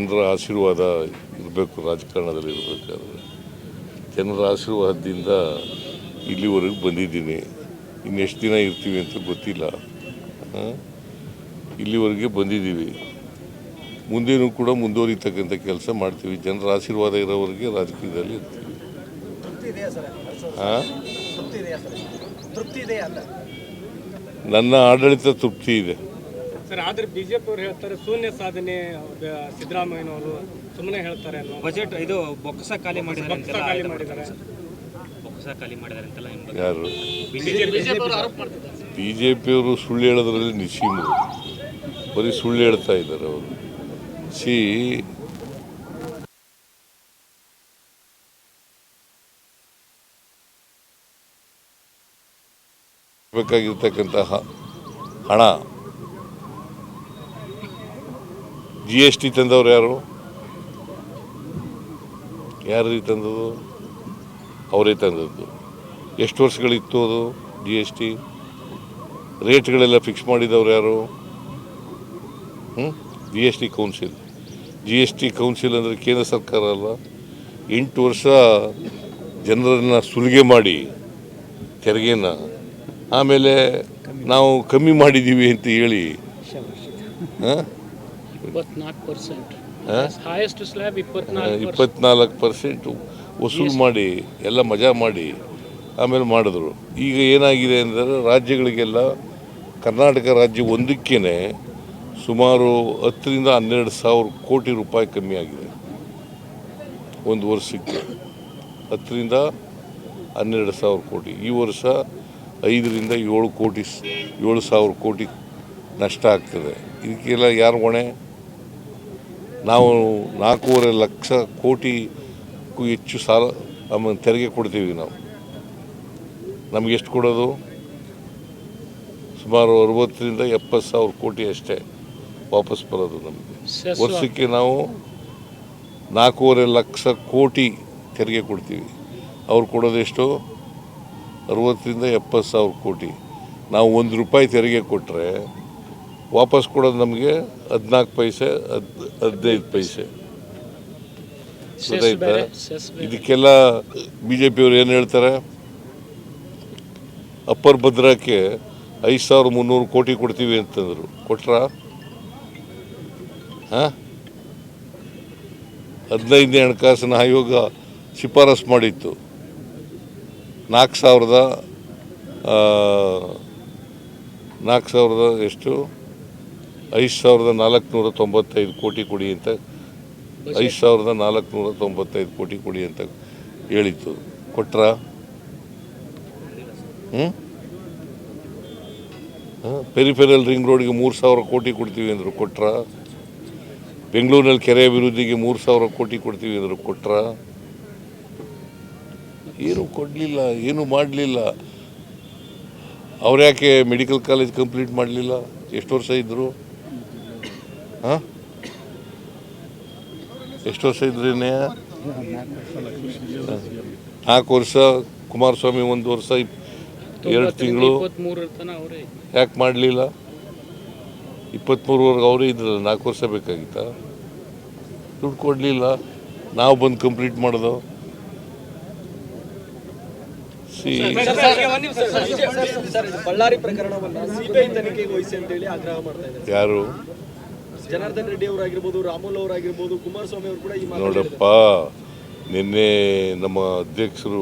ಜನರ ಆಶೀರ್ವಾದ ಇರಬೇಕು ರಾಜಕಾರಣದಲ್ಲಿ ಇರಬೇಕಾದ್ರೆ. ಜನರ ಆಶೀರ್ವಾದದಿಂದ ಇಲ್ಲಿವರೆಗೂ ಬಂದಿದ್ದೀನಿ. ಇನ್ನೆಷ್ಟು ದಿನ ಇರ್ತೀವಿ ಅಂತ ಗೊತ್ತಿಲ್ಲ. ಇಲ್ಲಿವರೆಗೆ ಬಂದಿದ್ದೀವಿ. ಮುಂದೇನೂ ಕೂಡ ಮುಂದುವರಿತಕ್ಕಂಥ ಕೆಲಸ ಮಾಡ್ತೀವಿ. ಜನರ ಆಶೀರ್ವಾದ ಇರೋವರೆಗೆ ರಾಜಕೀಯದಲ್ಲಿ ಇರ್ತೀವಿ. ನನ್ನ ಆಡಳಿತ ತೃಪ್ತಿ ಇದೆ. ಸರ್ ಆದ್ರೆ ಬಿಜೆಪಿ ಅವರು ಹೇಳ್ತಾರೆ ಶೂನ್ಯ ಸಾಧನೆ ಸಿದ್ದರಾಮಯ್ಯನವರು ಸುಮ್ಮನೆ ಹೇಳ್ತಾರೆ ಅನ್ನೋ ಬಜೆಟ್ ಇದು ಬೊಕ್ಕಸ ಖಾಲಿ ಮಾಡಿದ್ದಾರೆ ಖಾಲಿ ಮಾಡಿದ್ದಾರೆ. ಬೊಕ್ಕಸ ಖಾಲಿ ಮಾಡಿದ್ದಾರೆ ಅಂತೆಲ್ಲ ಯಾರು? ಬಿಜೆಪಿ ಬಿ ಜೆ ಪಿಯವರು ಸುಳ್ಳು ಹೇಳೋದ್ರಲ್ಲಿ ನಿಶ್ಚೀಮರು ಬರೀ ಸುಳ್ಳು ಹೇಳ್ತಾ ಇದ್ದಾರೆ ಅವರು. ಸಿ ಬೇಕಾಗಿರ್ತಕ್ಕಂತಹ ಹಣ ಜಿ ಎಸ್ ಟಿ ತಂದವ್ರು ಯಾರು? ಯಾರೀ ತಂದದ್ದು? ಅವರೇ ತಂದದ್ದು. ಎಷ್ಟು ವರ್ಷಗಳಿತ್ತು ಅದು ಜಿ ಎಸ್ ಟಿ ರೇಟ್ಗಳೆಲ್ಲ ಫಿಕ್ಸ್ ಮಾಡಿದವ್ರು ಯಾರು? G S T council G S T council ಅಂದರೆ ಕೇಂದ್ರ ಸರ್ಕಾರ ಅಲ್ಲ ಎಂಟು ವರ್ಷ ಜನರನ್ನು ಸುಲಿಗೆ ಮಾಡಿ ತೆರಿಗೆನ ಆಮೇಲೆ ನಾವು ಕಮ್ಮಿ ಮಾಡಿದ್ದೀವಿ ಅಂತ ಹೇಳಿ. ಹಾಂ? ಇಪ್ಪತ್ನಾಲ್ಕು ಪರ್ಸೆಂಟ್. ವಸೂಲು ಮಾಡಿ ಎಲ್ಲ ಮಜಾ ಮಾಡಿ ಆಮೇಲೆ ಮಾಡಿದ್ರು. ಈಗ ಏನಾಗಿದೆ ಅಂದರೆ ರಾಜ್ಯಗಳಿಗೆಲ್ಲ ಕರ್ನಾಟಕ ರಾಜ್ಯ ಒಂದಕ್ಕೇ ಸುಮಾರು ಹತ್ತರಿಂದ ಹನ್ನೆರಡು ಸಾವಿರ ಕೋಟಿ ರೂಪಾಯಿ ಕಮ್ಮಿ ಆಗಿದೆ. ಒಂದು ವರ್ಷಕ್ಕೆ ಹತ್ತರಿಂದ ಹನ್ನೆರಡು ಸಾವಿರ ಕೋಟಿ. ಈ ವರ್ಷ ಐದರಿಂದ ಏಳು ಕೋಟಿ ಏಳು ಸಾವಿರ ಕೋಟಿ ನಷ್ಟ ಆಗ್ತದೆ. ಇದಕ್ಕೆಲ್ಲ ಯಾರು ಹೊಣೆ? ನಾವು ನಾಲ್ಕೂವರೆ ಲಕ್ಷ ಕೋಟಿಗೂ ಹೆಚ್ಚು ಸಾಲ ಆಮೇಲೆ ತೆರಿಗೆ ಕೊಡ್ತೀವಿ ನಾವು. ನಮಗೆ ಎಷ್ಟು ಕೊಡೋದು? ಸುಮಾರು ಅರವತ್ತರಿಂದ ಎಪ್ಪತ್ತು ಸಾವಿರ ಕೋಟಿ ಅಷ್ಟೇ ವಾಪಸ್ ಬರೋದು ನಮಗೆ. ವರ್ಷಕ್ಕೆ ನಾವು ನಾಲ್ಕೂವರೆ ಲಕ್ಷ ಕೋಟಿ ತೆರಿಗೆ ಕೊಡ್ತೀವಿ. ಅವ್ರು ಕೊಡೋದೆಷ್ಟು ಅರವತ್ತರಿಂದ ಎಪ್ಪತ್ತು ಸಾವಿರ ಕೋಟಿ. ನಾವು ಒಂದು ರೂಪಾಯಿ ತೆರಿಗೆ ಕೊಟ್ಟರೆ ವಾಪಸ್ ಕೊಡೋದು ನಮಗೆ ಹದಿನಾಲ್ಕು ಪೈಸೆ ಹದ್ ಹದಿನೈದು ಪೈಸೆ. ಗೊತ್ತಾಯ್ತಾ? ಇದಕ್ಕೆಲ್ಲ ಬಿ ಜೆ ಪಿಯವ್ರು ಏನು ಹೇಳ್ತಾರೆ? ಅಪ್ಪರ್ ಭದ್ರಕ್ಕೆ ಐದು ಸಾವಿರ ಮುನ್ನೂರು ಕೋಟಿ ಕೊಡ್ತೀವಿ ಅಂತಂದರು. ಕೊಟ್ರಾ? ಹಾಂ? ಹದಿನೈದನೇ ಹಣಕಾಸಿನ ಆಯೋಗ ಶಿಫಾರಸು ಮಾಡಿತ್ತು. ನಾಲ್ಕು ಸಾವಿರದ ನಾಲ್ಕು ಸಾವಿರದ ಎಷ್ಟು? ಐದು ಸಾವಿರದ ನಾಲ್ಕುನೂರ ತೊಂಬತ್ತೈದು ಕೋಟಿ ಕೊಡಿ ಅಂತ ಐದು ಸಾವಿರದ ನಾಲ್ಕುನೂರ ತೊಂಬತ್ತೈದು ಕೋಟಿ ಕೊಡಿ ಅಂತ ಹೇಳಿತ್ತು. ಕೊಟ್ರ? ಹ್ಞೂ ಪೆರಿಫೆರಲ್ ರಿಂಗ್ ರೋಡ್ಗೆ ಮೂರು ಸಾವಿರ ಕೋಟಿ ಕೊಡ್ತೀವಿ ಅಂದರು ಕೊಟ್ರ? ಬೆಂಗಳೂರಿನಲ್ಲಿ ಕೆರೆ ಅಭಿವೃದ್ಧಿಗೆ ಮೂರು ಸಾವಿರ ಕೋಟಿ ಕೊಡ್ತೀವಿ ಅಂದರು ಕೊಟ್ರ? ಏನು ಕೊಡಲಿಲ್ಲ ಏನು ಮಾಡಲಿಲ್ಲ. ಅವ್ರು ಯಾಕೆ ಮೆಡಿಕಲ್ ಕಾಲೇಜ್ ಕಂಪ್ಲೀಟ್ ಮಾಡಲಿಲ್ಲ? ಎಷ್ಟು ವರ್ಷ ಇದ್ದರು ಹಾಂ? ಎಷ್ಟು ವರ್ಷ ಇದ್ರಿ ನಾಲ್ಕು ವರ್ಷ ಕುಮಾರಸ್ವಾಮಿ ಒಂದು ವರ್ಷ ಎರಡು ತಿಂಗಳು. ಯಾಕೆ ಮಾಡಲಿಲ್ಲ? ಇಪ್ಪತ್ತ್ಮೂರುವರೆಗೆ ಅವರೇ ಇದ್ರಲ್ಲ ನಾಲ್ಕು ವರ್ಷ ಬೇಕಾಗಿತ್ತಾ? ದುಡ್ಡು ಕೊಡಲಿಲ್ಲ. ನಾವು ಬಂದು ಕಂಪ್ಲೀಟ್ ಮಾಡೋದು. ಯಾರು? ಜನಾರ್ದನ್ ರೆಡ್ಡಿ ಅವರಾಗಿರ್ಬೋದು ರಾಮುಲ್ ಅವರಾಗಿರ್ಬೋದು ಕುಮಾರಸ್ವಾಮಿ ಅವರು ಕೂಡ ಈ ಮಾತು ನೋಡಪ್ಪ ನಿನ್ನೆ ನಮ್ಮ ಅಧ್ಯಕ್ಷರು